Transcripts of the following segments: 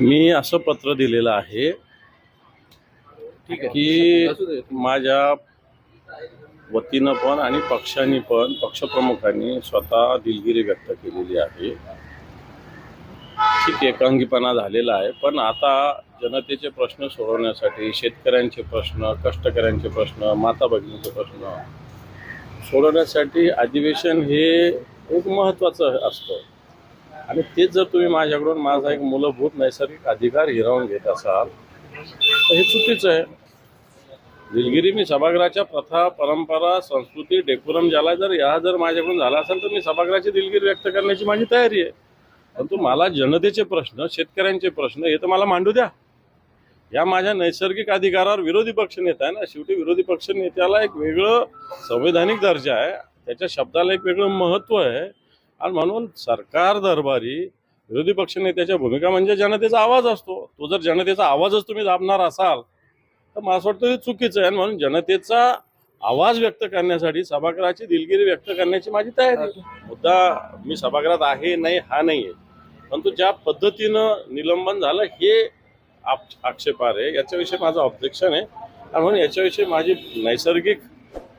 मी असं पत्र दिलेलं आहे की. माझ्या वतीनं पण आणि पक्षांनी पण पक्षप्रमुखांनी स्वतः दिलगिरी व्यक्त केलेली आहे ठीक एकांगीपणा झालेला आहे पण आता जनतेचे प्रश्न सोडवण्यासाठी शेतकऱ्यांचे प्रश्न कष्टकऱ्यांचे प्रश्न माता भगिनीचे प्रश्न सोडवण्यासाठी अधिवेशन हे एक महत्त्वाचं असतं आणि तेच जर तुम्ही माझ्याकडून माझा एक मूलभूत नैसर्गिक अधिकार हिरावून घेत असाल तर हे चुकीचं आहे. दिलगिरी मी सभागृहाच्या प्रथा परंपरा संस्कृती डेकोरम ज्याला जर या जर माझ्याकडून झाला असेल तर मी सभागृहाची दिलगिरी व्यक्त करण्याची माझी तयारी आहे. परंतु मला जनतेचे प्रश्न शेतकऱ्यांचे प्रश्न हे तर मला मांडू द्या. या माझ्या नैसर्गिक अधिकारावर विरोधी पक्ष नेता आहे ना शेवटी विरोधी पक्ष नेत्याला एक वेगळं संवैधानिक दर्जा आहे. त्याच्या शब्दाला एक वेगळं महत्त्व आहे. आणि म्हणून सरकार दरबारी विरोधी पक्षनेत्याच्या भूमिका म्हणजे जनतेचा आवाज असतो. तो जर जनतेचा आवाजच तुम्ही दाबणार असाल तर मला असं वाटतं ते चुकीचं आहे. आणि म्हणून जनतेचा आवाज व्यक्त करण्यासाठी सभागृहाची दिलगिरी व्यक्त करण्याची माझी तयारी मुद्दा मी सभागृहात आहे नाही हा नाही आहे. परंतु ज्या पद्धतीनं निलंबन झालं हे आप- आक्षेपार आहे. याच्याविषयी माझं ऑब्जेक्शन आहे. आणि म्हणून याच्याविषयी माझी नैसर्गिक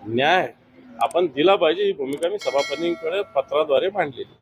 न्याय आपण दिला पाहिजे ही भूमिका मी सभापतींकडे पत्राद्वारे मांडलेली.